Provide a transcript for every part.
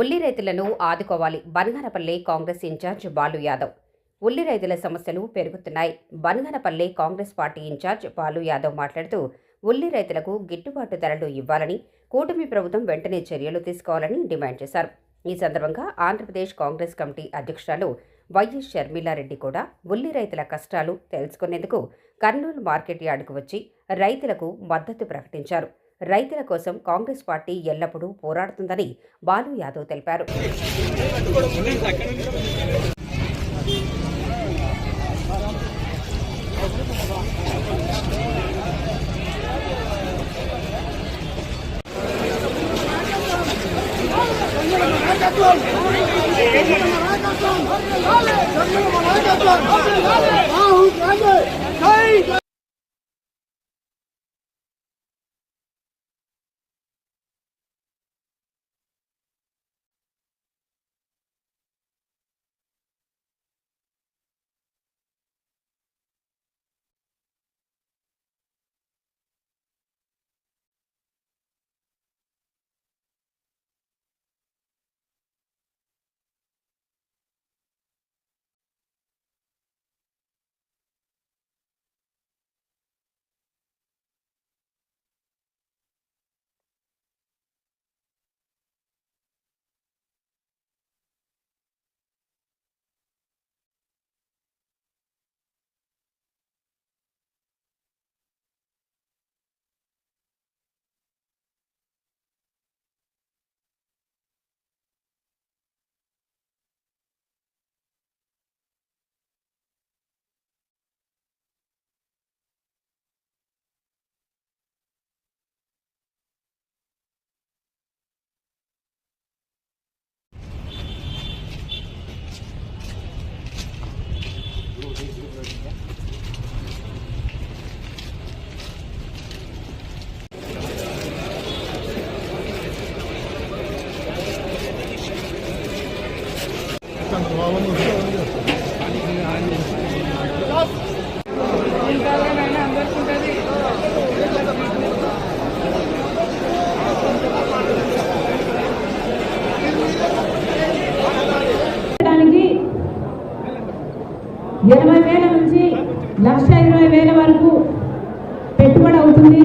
ఉల్లి రైతులను ఆదుకోవాలి. Banaganapalli Congress incharge Balu Yadav. ఉల్లి రైతుల సమస్యలు పెరుగుతున్నాయి. Banaganapalli Congress party incharge Balu Yadav మాట్లాడుతూ ఉల్లి రైతులకు గిట్టుబాటు ధరలు ఇవ్వాలని కూటమి ప్రభుత్వం వెంటనే చర్యలు తీసుకోవాలని డిమాండ్ చేశారు. ఈ సందర్భంగా ఆంధ్రప్రదేశ్ కాంగ్రెస్ కమిటీ అధ్యక్షురాలు వైఎస్ షర్మిలారెడ్డి కూడా ఉల్లి రైతుల కష్టాలు తెలుసుకునేందుకు కర్నూలు మార్కెట్ యార్డుకు వచ్చి రైతులకు మద్దతు ప్రకటించారు. రైతుల కోసం కాంగ్రెస్ పార్టీ ఎల్లప్పుడూ పోరాడుతుందని బాలు యాదవ్ తెలిపారు ఇరవై వేల నుంచి లక్ష ఇరవై వేల వరకు పెట్టుబడి అవుతుంది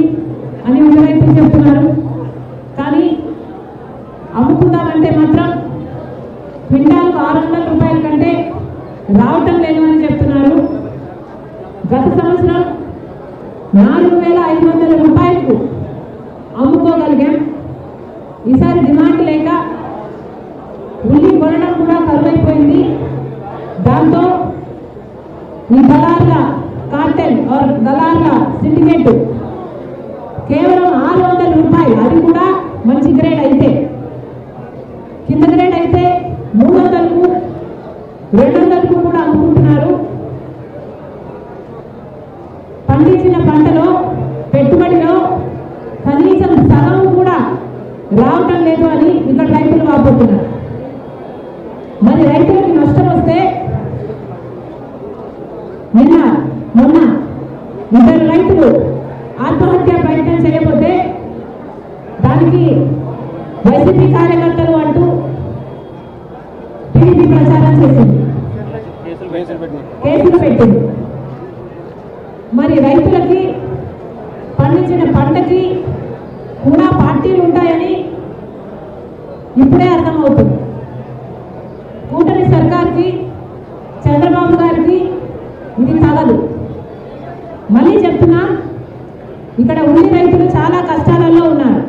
అని ఒక రైతులు చెప్తున్నారు. క్వింటాల్కు ఆరు వందల రూపాయల కంటే రావటం లేదు అని చెప్తున్నారు. గత సంవత్సరం నాలుగు వేల ఐదు వందల రూపాయలకు అమ్ముకోగలిగాం. ఈసారి డిమాండ్ లేక ఉల్లి కొనడం కూడా కరువైపోయింది. దాంతో ఈ దళార్ల కార్టెల్ ఆర్ దళార్ల సిండికేట్ కేవలం ఆరు వందల రూపాయలు. అది కూడా మంచి గ్రేడ్ అయితే కింద గ్రేడ్ అయితే మూడు వందలకు రెండు వందలకు కూడా అమ్ముకుంటున్నారు పండించిన పంటలో పెట్టుబడిలో కనీసం సగం కూడా రావటం లేదు అని ఇక్కడ రైతులు వాపోతున్నారు. మరి రైతులకు నష్టం వస్తే నిన్న మొన్న ఇద్దరు రైతులు ఆత్మహత్య ప్రయత్నం చేయకపోతే దానికి వైసీపీ కార్యకర్తలు అంటూ ప్రచారం చేసింది. కేసులు పెట్టింది. మరి రైతులకి పండించిన పంటకి కూడా పార్టీలు ఉంటాయని ఇప్పుడే అర్థమవుతుంది. కూటమి సర్కార్కి చంద్రబాబు గారికి ఇది తగదు. మళ్ళీ చెప్తున్నా ఇక్కడ ఉండి రైతులు చాలా కష్టాలలో ఉన్నారు.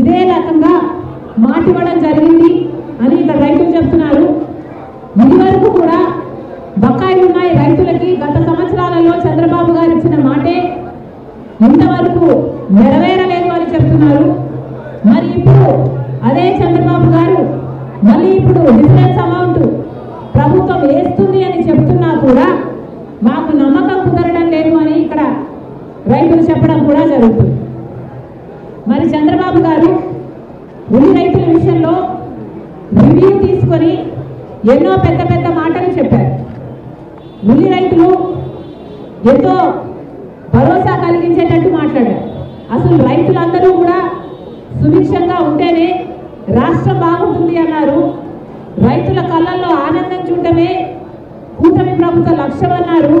ఇదే రకంగా మాటివ్వడం జరిగింది అని ఇక్కడ రైతులు చెప్తున్నారు. ఇది వరకు కూడా బకాయిలు ఉన్నాయి రైతులకి. గత సంవత్సరాలలో చంద్రబాబు గారు ఇచ్చిన మాటే ఇంతవరకు నెరవేరలేదు అని చెప్తున్నారు. మరి ఇప్పుడు అదే చంద్రబాబు గారు మళ్ళీ ఇప్పుడు డిఫరెన్స్ అమౌంట్ ప్రభుత్వం వేస్తుంది అని చెప్తున్నా కూడా మాకు నమ్మకం కుదరడం లేదు అని ఇక్కడ రైతులు చెప్పడం కూడా జరుగుతుంది. మరి చంద్రబాబు గారు ఉల్లి రైతుల విషయంలో రివ్యూ తీసుకొని ఎన్నో పెద్ద పెద్ద మాటలు చెప్పారు. ఉల్లి రైతులు ఎంతో భరోసా కలిగించేటట్టు మాట్లాడారు. అసలు రైతులందరూ కూడా సుభిక్షంగా ఉంటేనే రాష్ట్రం బాగుంటుంది అన్నారు. రైతుల కళ్ళల్లో ఆనందం చూడటమే కూటమి ప్రభుత్వ లక్ష్యం అన్నారు.